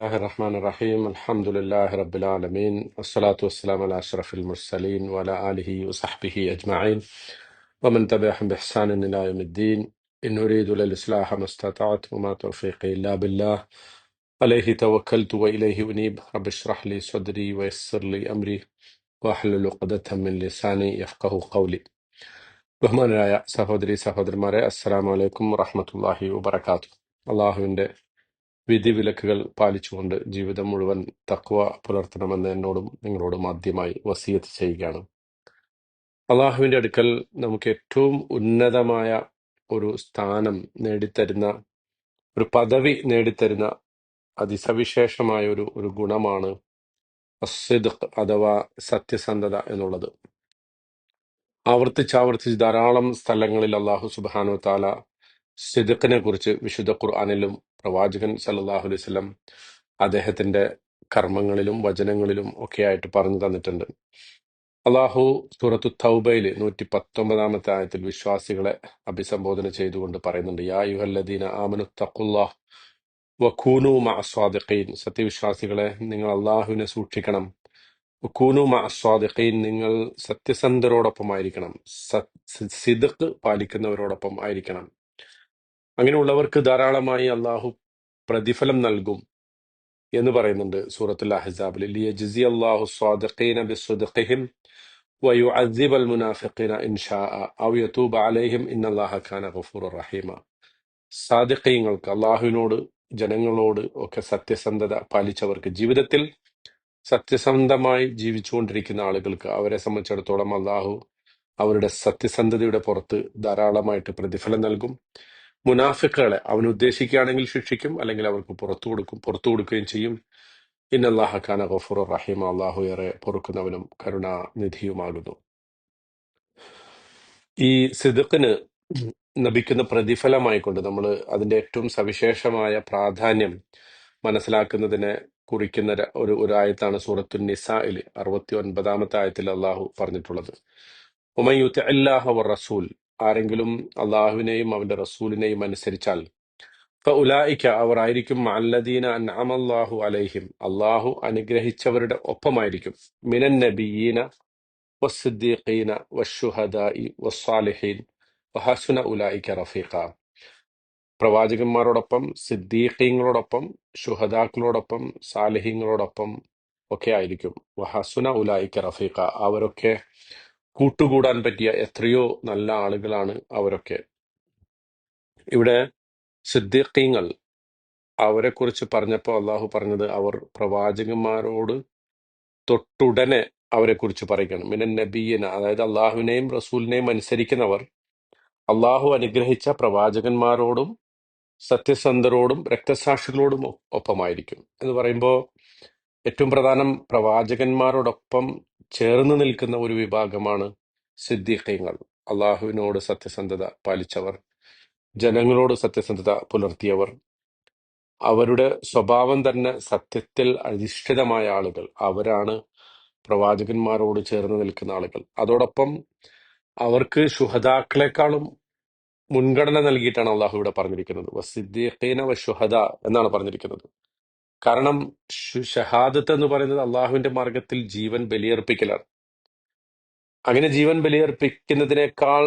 الله الرحمن الرحيم الحمد لله رب العالمين والصلاة والسلام على أشرف المرسلين وعلى آله وصحبه أجمعين ومن تبعهم بإحسان إلى يوم الدين إن أريد للإصلاح ما استطعت وما توفيقي إلا بالله عليه توكلت وإليه أنيب رب اشرح لي صدري ويسر لي أمري واحلل عقدة من لساني يفقه قولي ബഹുമാനരായ സഹോദരി സഹോദരന്മാരെ അസ്സലാമു അലൈക്കും വറഹ്മത്തുള്ളാഹി വബറകാതുഹു അള്ളാഹുവിന്റെ വിധിവിലക്കുകൾ പാലിച്ചുകൊണ്ട് ജീവിതം മുഴുവൻ തക്വ പുലർത്തണമെന്ന് എന്നോടും നിങ്ങളോടും ആദ്യമായി വസീയത്ത് ചെയ്യുകയാണ്. അള്ളാഹുവിന്റെ അടുക്കൽ നമുക്ക് ഏറ്റവും ഉന്നതമായ ഒരു സ്ഥാനം നേടിത്തരുന്ന ഒരു പദവി നേടിത്തരുന്ന അതിസവിശേഷമായ ഒരു ഒരു ഗുണമാണ് അസ്സിദ്ഖ് അഥവാ സത്യസന്ധത എന്നുള്ളത്. ആവർത്തിച്ചാവർത്തിച്ച് ധാരാളം സ്ഥലങ്ങളിൽ അള്ളാഹു സുബാനു താല സിദ്ഖിനെ കുറിച്ച് വിശുദ്ധ ഖുർആനിലും പ്രവാചകൻ സല്ലല്ലാഹു അലൈഹി വസല്ലം അദ്ദേഹത്തിന്റെ കർമ്മങ്ങളിലും വചനങ്ങളിലും ഒക്കെ ആയിട്ട് പറഞ്ഞു തന്നിട്ടുണ്ട്. അള്ളാഹു സൂറത്തു തൗബയിൽ നൂറ്റി പത്തൊമ്പതാമത്തെ ആയത്തിൽ വിശ്വാസികളെ അഭിസംബോധന ചെയ്തുകൊണ്ട് പറയുന്നുണ്ട് യാ ആമനു തഖുല്ലാഹ് വഖൂനു മഅസ്വാദിഖീൻ സത്യവിശ്വാസികളെ നിങ്ങൾ അള്ളാഹുവിനെ സൂക്ഷിക്കണം. വഖൂനു മഅസ്വാദിഖീൻ നിങ്ങൾ സത്യസന്ധരോടൊപ്പം ആയിരിക്കണം സിദ്ഖ് പാലിക്കുന്നവരോടൊപ്പം ആയിരിക്കണം. അങ്ങനെയുള്ളവർക്ക് ധാരാളമായി അള്ളാഹു പ്രതിഫലം നൽകും എന്ന് പറയുന്നുണ്ട് സൂറത്തുൽ അഹ്സാബിൽ. അള്ളാഹുവിനോട് ജനങ്ങളോട് ഒക്കെ സത്യസന്ധത പാലിച്ചവർക്ക് ജീവിതത്തിൽ സത്യസന്ധമായി ജീവിച്ചുകൊണ്ടിരിക്കുന്ന ആളുകൾക്ക് അവരെ സംബന്ധിച്ചിടത്തോളം അള്ളാഹു അവരുടെ സത്യസന്ധതയുടെ പുറത്ത് ധാരാളമായിട്ട് പ്രതിഫലം നൽകും. മുനാഫിക്കുകളെ അവൻ ഉദ്ദേശിക്കുകയാണെങ്കിൽ ശിക്ഷിക്കും അല്ലെങ്കിൽ അവർക്ക് പുറത്തു കൊടുക്കും പുറത്തു കൊടുക്കുകയും ചെയ്യും. ഇന്നല്ലാഹ ഖാന ഗഫൂർ റഹീം. അള്ളാഹു ഏറെ പൊറുക്കുന്നവനും കരുണാനിധിയുമാകുന്നു. ഈ സിദുക്കിന് ലഭിക്കുന്ന പ്രതിഫലമായിക്കൊണ്ട് നമ്മൾ അതിന്റെ ഏറ്റവും സവിശേഷമായ പ്രാധാന്യം മനസ്സിലാക്കുന്നതിനെ കുറിക്കുന്ന ഒരു ഒരു ആയത്താണ് സൂറത്തു നിസായിൽ അറുപത്തി ഒൻപതാമത്തെ ആയത്തിൽ അള്ളാഹു പറഞ്ഞിട്ടുള്ളത്. ഉമയൂത്ത് അല്ലാഹു റസൂൽ ആരെങ്കിലും അള്ളാഹുവിനെയും അവന്റെ റസൂലിനെയും അനുസരിച്ചാൽ ഫഉലായിക്ക അവർ ആയിരിക്കും അല്ലദീന അൻഅമല്ലാഹു അലൈഹിം. അള്ളാഹു അനുഗ്രഹിച്ചവരുടെ ഒപ്പമായിരിക്കും. മിനൻ നബിയീന വസ്സുദ്ദീഖീന വശുഹദായി വസ്സാലിഹീൻ. വഹസുന ഉലായിക്ക റഫീഖ. പ്രവാചകന്മാരോടൊപ്പം സിദ്ദീഖീങ്ങളോടൊപ്പം ശുഹദാക്കളോടൊപ്പം സാലിഹീങ്ങളോടൊപ്പം ഒക്കെ ആയിരിക്കും. വഹസുന ഉലായിക്ക റഫീഖ. അവരൊക്കെ കൂട്ടുകൂടാൻ പറ്റിയ എത്രയോ നല്ല ആളുകളാണ് അവരൊക്കെ. ഇവിടെ സിദ്ദീഖീങ്ങൾ അവരെ കുറിച്ച് പറഞ്ഞപ്പോൾ അള്ളാഹു പറഞ്ഞത് അവർ പ്രവാചകന്മാരോട് തൊട്ടുടനെ അവരെ കുറിച്ച് പറയുകയാണ്. മിനൻ നബീന അതായത് അള്ളാഹുവിനെയും റസൂലിനെയും അനുസരിക്കുന്നവർ അള്ളാഹു അനുഗ്രഹിച്ച പ്രവാചകന്മാരോടും സത്യസന്ധരോടും രക്തസാക്ഷികളോടും ഒപ്പമായിരിക്കും. എന്ന് പറയുമ്പോൾ ഏറ്റവും പ്രധാനം പ്രവാചകന്മാരോടൊപ്പം ചേർന്ന് നിൽക്കുന്ന ഒരു വിഭാഗമാണ് സിദ്ദീഖ്യങ്ങൾ അള്ളാഹുവിനോട് സത്യസന്ധത പാലിച്ചവർ ജനങ്ങളോട് സത്യസന്ധത പുലർത്തിയവർ അവരുടെ സ്വഭാവം തന്നെ സത്യത്തിൽ അധിഷ്ഠിതമായ ആളുകൾ. അവരാണ് പ്രവാചകന്മാരോട് ചേർന്ന് നിൽക്കുന്ന ആളുകൾ. അതോടൊപ്പം അവർക്ക് ശുഹദാക്കളെക്കാളും മുൻഗണന നൽകിയിട്ടാണ് അള്ളാഹു ഇവിടെ പറഞ്ഞിരിക്കുന്നത്. വസിദ്ദീഖീന വ ശുഹദ എന്നാണ് പറഞ്ഞിരിക്കുന്നത്. കാരണം ഷഹാദത്ത് എന്ന് പറയുന്നത് അള്ളാഹുവിന്റെ മാർഗത്തിൽ ജീവൻ ബലിയർപ്പിക്കലാണ്. അങ്ങനെ ജീവൻ ബലിയർപ്പിക്കുന്നതിനേക്കാൾ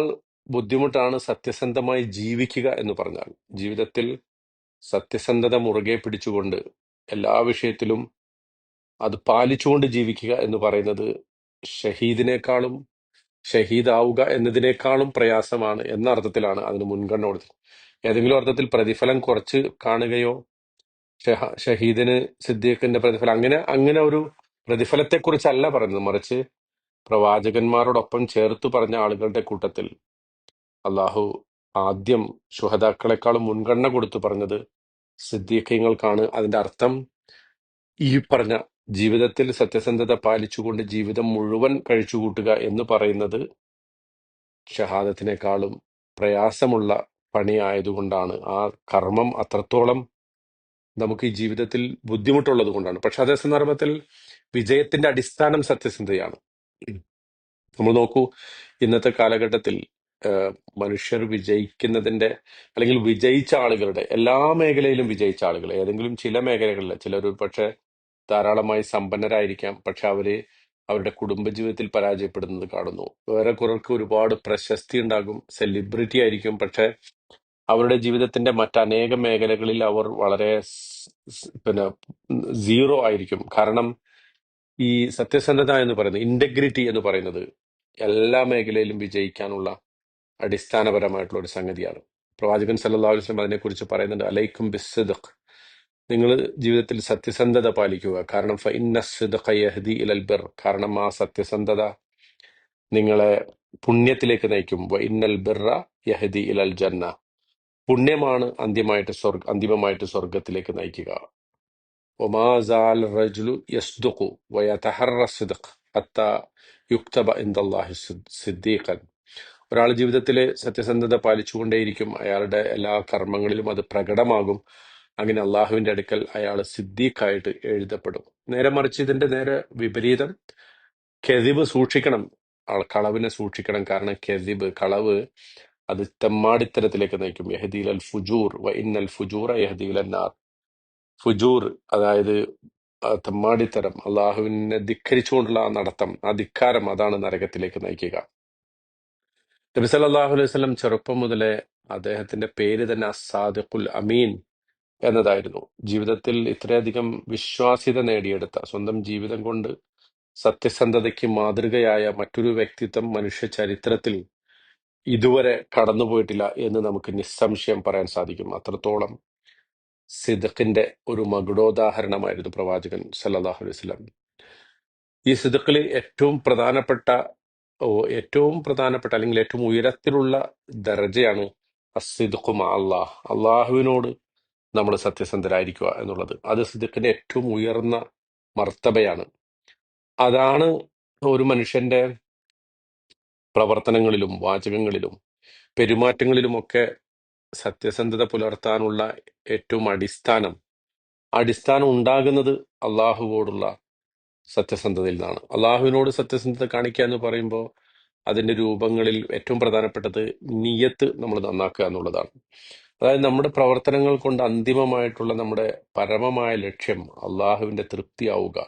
ബുദ്ധിമുട്ടാണ് സത്യസന്ധമായി ജീവിക്കുക എന്ന് പറഞ്ഞാൽ. ജീവിതത്തിൽ സത്യസന്ധത മുറുകെ പിടിച്ചുകൊണ്ട് എല്ലാ വിഷയത്തിലും അത് പാലിച്ചുകൊണ്ട് ജീവിക്കുക എന്ന് പറയുന്നത് ഷഹീദിനേക്കാളും ഷഹീദാവുക എന്നതിനേക്കാളും പ്രയാസമാണ് എന്ന അർത്ഥത്തിലാണ് അതിന് മുൻഗണന കൊടുത്തത്. ഏതെങ്കിലും അർത്ഥത്തിൽ പ്രതിഫലം കുറച്ച് കാണുകയോ ഷഹ- ഷഹീദിന് സിദ്ദീഖിന്റെ പ്രതിഫലം. അങ്ങനെ അങ്ങനെ ഒരു പ്രതിഫലത്തെക്കുറിച്ചല്ല പറഞ്ഞത് മറിച്ച് പ്രവാചകന്മാരോടൊപ്പം ചേർത്ത് പറഞ്ഞ ആളുകളുടെ കൂട്ടത്തിൽ അള്ളാഹു ആദ്യം ശുഹതാക്കളെക്കാളും മുൻഗണന കൊടുത്തു പറഞ്ഞത് സിദ്ദീഖ്യങ്ങൾക്കാണ് അതിന്റെ അർത്ഥം ഈ പറഞ്ഞ ജീവിതത്തിൽ സത്യസന്ധത പാലിച്ചുകൊണ്ട് ജീവിതം മുഴുവൻ കഴിച്ചുകൂട്ടുക എന്ന് പറയുന്നത് ഷഹാദത്തിനേക്കാളും പ്രയാസമുള്ള പണിയായതുകൊണ്ടാണ്. ആ കർമ്മം അത്രത്തോളം നമുക്ക് ഈ ജീവിതത്തിൽ ബുദ്ധിമുട്ടുള്ളത് കൊണ്ടാണ്. പക്ഷെ അതേ സന്ദർഭത്തിൽ വിജയത്തിന്റെ അടിസ്ഥാനം സത്യസന്ധതയാണ്. നമ്മൾ നോക്കൂ ഇന്നത്തെ കാലഘട്ടത്തിൽ മനുഷ്യർ വിജയിക്കുന്നതിന്റെ അല്ലെങ്കിൽ വിജയിച്ച ആളുകളുടെ എല്ലാ മേഖലയിലും വിജയിച്ച ആളുകൾ ഏതെങ്കിലും ചില മേഖലകളിൽ ചിലർ പക്ഷെ ധാരാളമായി സമ്പന്നരായിരിക്കാം പക്ഷെ അവർ അവരുടെ കുടുംബജീവിതത്തിൽ പരാജയപ്പെടുന്നത് കാണുന്നു. വേറെ കുറർക്ക് ഒരുപാട് പ്രശസ്തി ഉണ്ടാകും സെലിബ്രിറ്റി ആയിരിക്കും പക്ഷെ അവരുടെ ജീവിതത്തിന്റെ മറ്റനേകം മേഖലകളിൽ അവർ വളരെ പിന്നെ സീറോ ആയിരിക്കും. കാരണം ഈ സത്യസന്ധത എന്ന് പറയുന്നത് ഇന്റഗ്രിറ്റി എന്ന് പറയുന്നത് എല്ലാ മേഖലയിലും വിജയിക്കാനുള്ള അടിസ്ഥാനപരമായിട്ടുള്ള ഒരു സംഗതിയാണ്. പ്രവാചകൻ സല്ലല്ലാഹു അലൈഹി വസല്ലം അതിനെക്കുറിച്ച് പറയുന്നുണ്ട് അലൈക്കും ബിസ്ദഖ് നിങ്ങൾ ജീവിതത്തിൽ സത്യസന്ധത പാലിക്കുക. കാരണം ഫ ഇന്ന സിദ്ഖ യഹ്ദി ഇലൽ ബിർ. കാരണം ആ സത്യസന്ധത നിങ്ങളെ പുണ്യത്തിലേക്ക് നയിക്കും. വ ഇന്നൽ ബിർറ യഹദി ഇലൽ ജന്ന. പുണ്യമാണ് അന്ത്യമായിട്ട് സ്വർ അന്തിമമായിട്ട് സ്വർഗത്തിലേക്ക് നയിക്കുക. സിദ്ദീഖൻ. ഒരാൾ ജീവിതത്തിൽ സത്യസന്ധത പാലിച്ചുകൊണ്ടേയിരിക്കും. അയാളുടെ എല്ലാ കർമ്മങ്ങളിലും അത് പ്രകടമാകും. അങ്ങനെ അള്ളാഹുവിന്റെ അടുക്കൽ അയാൾ സിദ്ദീഖായിട്ട് എഴുതപ്പെടും. നേരെ മറിച്ച് ഇതിന്റെ നേരെ വിപരീതം കെതിബ് സൂക്ഷിക്കണം. ആൾ കളവിനെ സൂക്ഷിക്കണം. കാരണം കെതിബ് കളവ് അത് തെമ്മാടിത്തരത്തിലേക്ക് നയിക്കും. യഹദീൽ അൽ ഫുജൂർ വ ഇന്നൽ ഫുജൂർ യഹദീൽ അന്നാർ ഫുജൂർ അതായത് തെമ്മാടിത്തരം അള്ളാഹുവിനെ ധിക്കരിച്ചുകൊണ്ടുള്ള ആ നടത്തം ആ ധിക്കാരം അതാണ് നരകത്തിലേക്ക് നയിക്കുക. നബി സല്ലല്ലാഹു അലൈഹി വസല്ലം ചെറുപ്പം മുതലേ അദ്ദേഹത്തിന്റെ പേര് തന്നെ അസാദിഖുൽ അമീൻ എന്നതായിരുന്നു. ജീവിതത്തിൽ ഇത്രയധികം വിശ്വാസ്യത നേടിയെടുത്ത സ്വന്തം ജീവിതം കൊണ്ട് സത്യസന്ധതയ്ക്ക് മാതൃകയായ മറ്റൊരു വ്യക്തിത്വം മനുഷ്യ ചരിത്രത്തിൽ ഇതുവരെ കടന്നുപോയിട്ടില്ല എന്ന് നമുക്ക് നിസ്സംശയം പറയാൻ സാധിക്കും. അത്രത്തോളം സിദഖിന്റെ ഒരു മകുടോദാഹരണമായിരുന്നു പ്രവാചകൻ സല്ലല്ലാഹു അലൈഹി വസല്ലം. ഈ സിദഖിൽ ഏറ്റവും പ്രധാനപ്പെട്ട ഏറ്റവും പ്രധാനപ്പെട്ട അല്ലെങ്കിൽ ഏറ്റവും ഉയരത്തിലുള്ള ദർജയാണ് അസിദുഖും അള്ളാഹ് അള്ളാഹുവിനോട് നമ്മൾ സത്യസന്ധരായിരിക്കുക എന്നുള്ളത്. അത് സിദുഖിന്റെ ഏറ്റവും ഉയർന്ന മർത്തബയാണ്. അതാണ് ഒരു മനുഷ്യന്റെ പ്രവർത്തനങ്ങളിലും വാചകങ്ങളിലും പെരുമാറ്റങ്ങളിലുമൊക്കെ സത്യസന്ധത പുലർത്താനുള്ള ഏറ്റവും അടിസ്ഥാനം. അടിസ്ഥാനം ഉണ്ടാകുന്നത് അള്ളാഹുവോടുള്ള സത്യസന്ധതയിൽ നിന്നാണ് അള്ളാഹുവിനോട് സത്യസന്ധത കാണിക്കുക എന്ന് പറയുമ്പോൾ അതിന്റെ രൂപങ്ങളിൽ ഏറ്റവും പ്രധാനപ്പെട്ടത് നിയത്ത് നമ്മൾ നന്നാക്കുക എന്നുള്ളതാണ്. അതായത് നമ്മുടെ പ്രവർത്തനങ്ങൾ കൊണ്ട് അന്തിമമായിട്ടുള്ള നമ്മുടെ പരമമായ ലക്ഷ്യം അള്ളാഹുവിന്റെ തൃപ്തിയാവുക.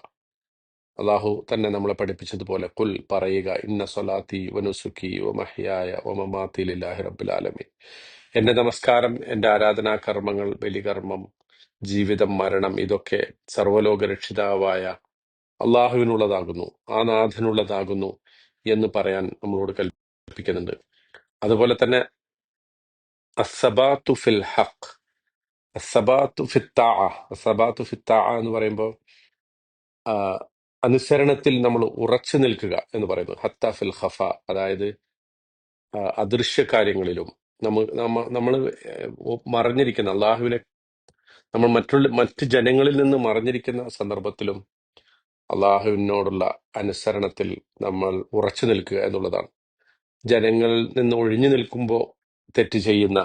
അള്ളാഹു തന്നെ നമ്മളെ പഠിപ്പിച്ചതുപോലെ കുൽ പറയുക ഇന്ന സൊലാത്തി വനുസുഖി ഒമഹ്യായ മഹ്യായ വ മമാത്തി ലില്ലാഹി റബ്ബിൽ ആലമീൻ. എന്റെ നമസ്കാരം എന്റെ ആരാധനാ കർമ്മങ്ങൾ ബലികർമ്മം ജീവിതം മരണം ഇതൊക്കെ സർവലോക രക്ഷിതാവായ അള്ളാഹുവിനുള്ളതാകുന്നു ആ നാഥനുള്ളതാകുന്നു എന്ന് പറയാൻ നമ്മളോട് കൽപ്പിക്കുന്നുണ്ട്. അതുപോലെ തന്നെ ഫിൽ ഹഖ് ഫിത്താ എന്ന് പറയുമ്പോൾ അനുസരണത്തിൽ നമ്മൾ ഉറച്ചു നിൽക്കുക എന്ന് പറയുന്നു ഹത്ത ഫിൽ ഖഫ അതായത് ആ, അദൃശ്യ കാര്യങ്ങളിലും നമ്മൾ നമ്മ നമ്മൾ മറിഞ്ഞിരിക്കുന്ന അള്ളാഹുവിനെ നമ്മൾ മറ്റുള്ള മറ്റ് ജനങ്ങളിൽ നിന്ന് മറിഞ്ഞിരിക്കുന്ന സന്ദർഭത്തിലും അള്ളാഹുവിനോടുള്ള അനുസരണത്തിൽ നമ്മൾ ഉറച്ചു നിൽക്കുക എന്നുള്ളതാണ്. ജനങ്ങളിൽ നിന്ന് ഒഴിഞ്ഞു നിൽക്കുമ്പോൾ തെറ്റ് ചെയ്യുന്ന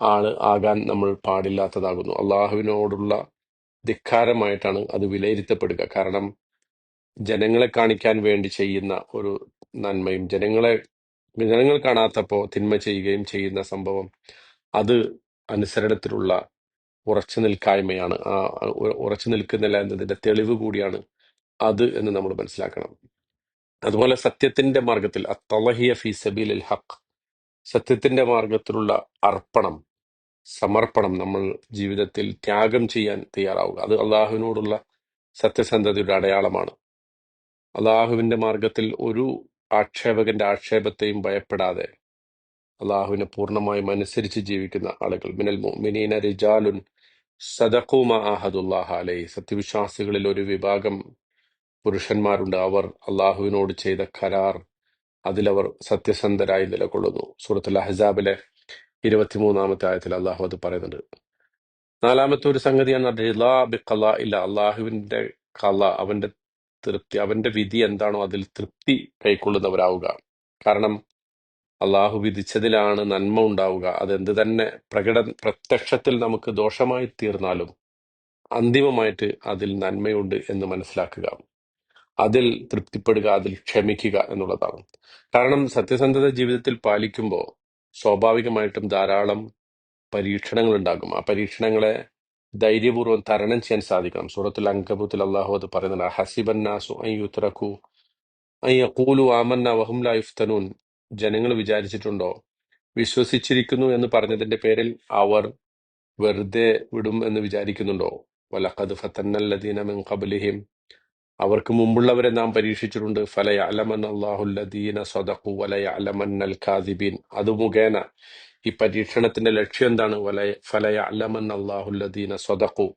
ആൾ ആകാൻ നമ്മൾ പാടില്ലാത്തതാകുന്നു. അള്ളാഹുവിനോടുള്ള ധിക്കാരമായിട്ടാണ് അത് വിലയിരുത്തപ്പെടുക. കാരണം ജനങ്ങളെ കാണിക്കാൻ വേണ്ടി ചെയ്യുന്ന ഒരു നന്മയും ജനങ്ങളെ ജനങ്ങൾ കാണാത്തപ്പോൾ തിന്മ ചെയ്യുകയും ചെയ്യുന്ന സംഭവം അത് അനുസരണത്തിലുള്ള ഉറച്ചു നിൽക്കായ്മയാണ്. ആ ഉറച്ചു നിൽക്കുന്നില്ല എന്നതിന്റെ തെളിവ് കൂടിയാണ് അത് എന്ന് നമ്മൾ മനസ്സിലാക്കണം. അതുപോലെ സത്യത്തിന്റെ മാർഗത്തിൽ അത്തലഹിയ ഫി സബീലിൽ ഹക്ക് സത്യത്തിന്റെ മാർഗത്തിലുള്ള അർപ്പണം സമർപ്പണം നമ്മൾ ജീവിതത്തിൽ ത്യാഗം ചെയ്യാൻ തയ്യാറാവുക. അത് അള്ളാഹുവിനോടുള്ള സത്യസന്ധതയുടെ അടയാളമാണ്. അള്ളാഹുവിന്റെ മാർഗത്തിൽ ഒരു ആക്ഷേപകന്റെ ആക്ഷേപത്തെയും ഭയപ്പെടാതെ അള്ളാഹുവിനെ പൂർണമായും അനുസരിച്ച് ജീവിക്കുന്ന ആളുകൾ. മിനൽ മുഅ്മിനീന റിജാലുൻ സദഖൂമ ആഹദുല്ലാഹ അലൈ സത്യവിശ്വാസികളിൽ ഒരു വിഭാഗം പുരുഷന്മാരുണ്ട്. അവർ അള്ളാഹുവിനോട് ചെയ്ത കരാർ അതിലവർ സത്യസന്ധരായി നിലകൊള്ളുന്നു. സൂറത്തുൽ അഹ്സാബിലെ ഇരുപത്തിമൂന്നാമത്തെ ആയത്തിൽ അള്ളാഹു അത് പറയുന്നുണ്ട്. നാലാമത്തെ ഒരു സംഗതിയാണ് റിളാ ബി ഇല്ല. അള്ളാഹുവിന്റെ കല അവന്റെ തൃപ്തി അവന്റെ വിധി എന്താണോ അതിൽ തൃപ്തി കൈക്കൊള്ളുന്നവരാവുക. കാരണം അള്ളാഹു വിധിച്ചതിലാണ് നന്മ ഉണ്ടാവുക. അതെന്ത് തന്നെ പ്രകട പ്രത്യക്ഷത്തിൽ നമുക്ക് ദോഷമായി തീർന്നാലും അന്തിമമായിട്ട് അതിൽ നന്മയുണ്ട് എന്ന് മനസ്സിലാക്കുക. അതിൽ തൃപ്തിപ്പെടുക അതിൽ ക്ഷമിക്കുക എന്നുള്ളതാണ്. കാരണം സത്യസന്ധത ജീവിതത്തിൽ പാലിക്കുമ്പോൾ സ്വാഭാവികമായിട്ടും ധാരാളം പരീക്ഷണങ്ങൾ ഉണ്ടാകും. ആ പരീക്ഷണങ്ങളെ ധൈര്യപൂർവം തരണം ചെയ്യാൻ സാധിക്കണം. സൂറത്തുൽ അങ്കബൂത്തിൽ അള്ളാഹു അത് പറയുന്നുണ്ട്. ഹസിബൻ നാസു അൻ യുത്രക്കു അൻ യഖൂലു ആമന്ന വഹും ലാ ജനങ്ങൾ വിചാരിച്ചിട്ടുണ്ടോ? വിശ്വസിച്ചിരിക്കുന്നു എന്ന് പറഞ്ഞതിന്റെ പേരിൽ അവർ വെറുതെ വിടും എന്ന് വിചാരിക്കുന്നുണ്ടോ? വലഖദ് ഫതന്നല്ലദീന മിൻ ഖബ്ലിഹിം. അവർക്ക് മുമ്പുള്ളവരെ നാം പരീക്ഷിച്ചിട്ടുണ്ട്. ഫലയഅലമൻ അല്ലാഹുല്ലദീന സദഖു അൽ ഖാദിബീൻ അത് മുഖേന ഈ പരീക്ഷണത്തിന്റെ ലക്ഷ്യം എന്താണ്? വലയ ഫലയഅലമൻ അള്ളാഹുല്ലദീന സ്വതക്കു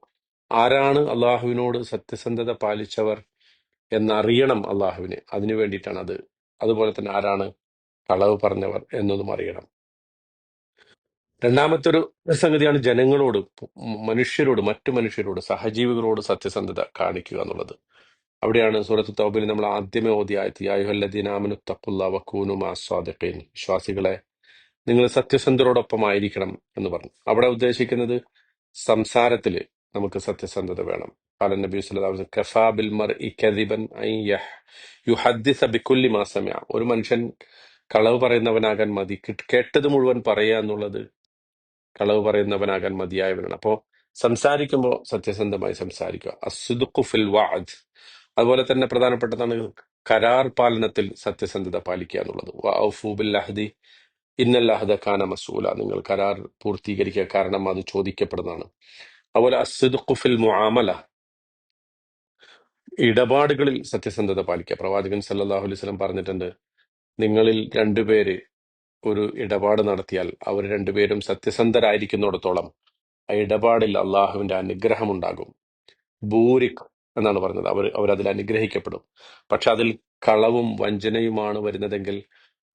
ആരാണ് അള്ളാഹുവിനോട് സത്യസന്ധത പാലിച്ചവർ എന്നറിയണം അള്ളാഹുവിന് അതിനു വേണ്ടിയിട്ടാണ് അത്. അതുപോലെ തന്നെ ആരാണ് കളവ് പറഞ്ഞവർ എന്നതും അറിയണം. രണ്ടാമത്തെ ഒരു സംഗതിയാണ് ജനങ്ങളോട് മനുഷ്യരോട് മറ്റു മനുഷ്യരോട് സഹജീവികളോട് സത്യസന്ധത കാണിക്കുക എന്നുള്ളത്. അവിടെയാണ് സൂറത്ത് തൗബിൽ നമ്മൾ ആദ്യമേ ഓതിയായത് യായുഹല്ലദീനാമനു തഖുല്ല വക്കൂനു മാസ്വാദിഖീൻ വിശ്വാസികളെ നിങ്ങൾ സത്യസന്ധരോടൊപ്പം ആയിരിക്കണം എന്ന് പറഞ്ഞു അവിടെ ഉദ്ദേശിക്കുന്നത് സംസാരത്തില് നമുക്ക് സത്യസന്ധത വേണം قال النبي صلى الله عليه وسلم كفى بالمرء كذبا أن يح- يحدث بكل ما سمع ഒരു മനുഷ്യൻ കളവ് പറയുന്നവനാകാൻ മതി കിട്ട് കേട്ടത് മുഴുവൻ പറയുക എന്നുള്ളത് കളവ് പറയുന്നവനാകാൻ മതിയായവനാണ് അപ്പോ സംസാരിക്കുമ്പോൾ സത്യസന്ധമായി സംസാരിക്കുക അസുദുഖു ഫിൽ വാദ് അതുപോലെ തന്നെ പ്രധാനപ്പെട്ടതാണ് കരാർ പാലനത്തിൽ സത്യസന്ധത പാലിക്കുക എന്നുള്ളത് വഅഫൂ ബിൽ അഹ്ദി ഇന്നൽ ഖാന മസൂല. നിങ്ങൾ കരാർ പൂർത്തീകരിക്കുക. കാരണം അത് ചോദിക്കപ്പെടുന്നതാണ്. അതുപോലെ അസിദ്ഖുഫിൽ മുആമല. ഇടപാടുകളിൽ സത്യസന്ധത പാലിക്കുക. പ്രവാചകൻ സല്ലല്ലാഹു അലൈഹി വസല്ലം പറഞ്ഞിട്ടുണ്ട് നിങ്ങളിൽ രണ്ടുപേര് ഒരു ഇടപാട് നടത്തിയാൽ അവർ രണ്ടുപേരും സത്യസന്ധരായിരിക്കുന്നിടത്തോളം ആ ഇടപാടിൽ അള്ളാഹുവിന്റെ അനുഗ്രഹം ഉണ്ടാകും ബൂരിക് എന്നാണ് പറഞ്ഞത്. അവർ അവരതിൽ അനുഗ്രഹിക്കപ്പെടും. പക്ഷെ അതിൽ കളവും വഞ്ചനയുമാണ് വരുന്നതെങ്കിൽ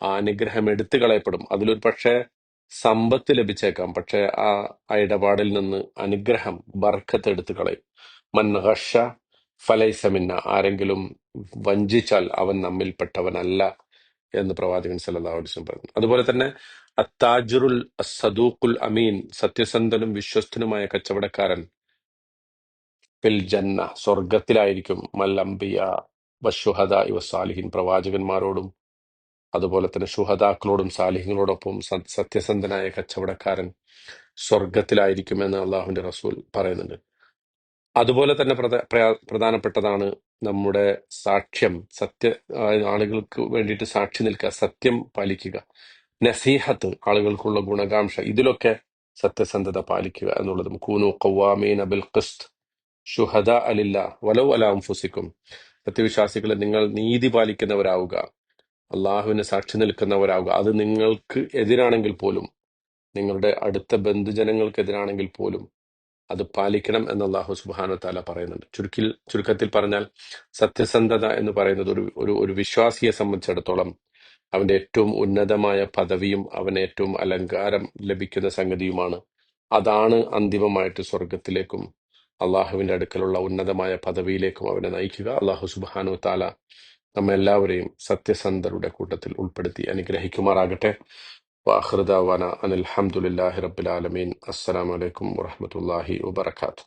ആ അനുഗ്രഹം എടുത്തു കളയപ്പെടും അതിലൊരു പക്ഷേ സമ്പത്ത് ലഭിച്ചേക്കാം. പക്ഷെ ആ ആ ഇടപാടിൽ നിന്ന് അനുഗ്രഹം ബർക്കത്ത് എടുത്തു കളയും മൻ ഫലൈസമിന്ന ആരെങ്കിലും വഞ്ചിച്ചാൽ അവൻ നമ്മിൽപ്പെട്ടവനല്ല എന്ന് പ്രവാചകൻ സല്ലല്ലാഹു അലൈഹി വസല്ലം പറഞ്ഞു. അതുപോലെ തന്നെ അത്താജുറുൽ സദൂഖുൽ അമീൻ സത്യസന്ധനും വിശ്വസ്തനുമായ കച്ചവടക്കാരൻ ഫിൽ ജന്ന. സ്വർഗത്തിലായിരിക്കും മല്ലംബിയ വശുഹദ ഇവ സാലിഹിൻ. പ്രവാചകന്മാരോടും അതുപോലെ തന്നെ ഷുഹദാക്കളോടും സാലിഹികളോടൊപ്പം സത്യസന്ധനായ കച്ചവടക്കാരൻ സ്വർഗത്തിലായിരിക്കുമെന്ന് അള്ളാഹുവിന്റെ റസൂൽ പറയുന്നുണ്ട്. അതുപോലെ തന്നെ പ്രധാനപ്പെട്ടതാണ് നമ്മുടെ സാക്ഷ്യം. സത്യ ആളുകൾക്ക് വേണ്ടിയിട്ട് സാക്ഷി നിൽക്കുക സത്യം പാലിക്കുക. നസീഹത്ത് ആളുകൾക്കുള്ള ഗുണകാംക്ഷ ഇതിലൊക്കെ സത്യസന്ധത പാലിക്കുക എന്നുള്ളതും. കൂനു കൗവാമീന ബിൽ ഖിസ്ത് ഷുഹദ അലില്ല വലൗ അലാം ഫുസിക്കും സത്യവിശ്വാസികളെ നിങ്ങൾ നീതി പാലിക്കുന്നവരാവുക. അള്ളാഹുവിന് സാക്ഷി നിൽക്കുന്നവരാവുക. അത് നിങ്ങൾക്ക് എതിരാണെങ്കിൽ പോലും നിങ്ങളുടെ അടുത്ത ബന്ധുജനങ്ങൾക്കെതിരാണെങ്കിൽ പോലും അത് പാലിക്കണം എന്ന് അള്ളാഹു സുബാന താല പറയുന്നുണ്ട്. ചുരുക്കിൽ ചുരുക്കത്തിൽ പറഞ്ഞാൽ സത്യസന്ധത എന്ന് പറയുന്നത് ഒരു ഒരു ഒരു വിശ്വാസിയെ സംബന്ധിച്ചിടത്തോളം അവന്റെ ഏറ്റവും ഉന്നതമായ പദവിയും അവന് ഏറ്റവും അലങ്കാരം ലഭിക്കുന്ന സംഗതിയുമാണ്. അതാണ് അന്തിമമായിട്ട് സ്വർഗത്തിലേക്കും അള്ളാഹുവിന്റെ അടുക്കലുള്ള ഉന്നതമായ പദവിയിലേക്കും അവനെ നയിക്കുക. അള്ളാഹു സുബാനു താല നമ്മെല്ലാവരെയും സത്യസന്ധരുടെ കൂട്ടത്തിൽ ഉൾപ്പെടുത്തി അനുഗ്രഹിക്കുമാറാകട്ടെ. വാഹൃദാവാന അനിൽഹമുല്ലാഹി റബ്ബിൽ ആലമീൻ. അസ്സലാമലൈക്കും വറഹമത്തല്ലാഹി വബർക്കാത്തു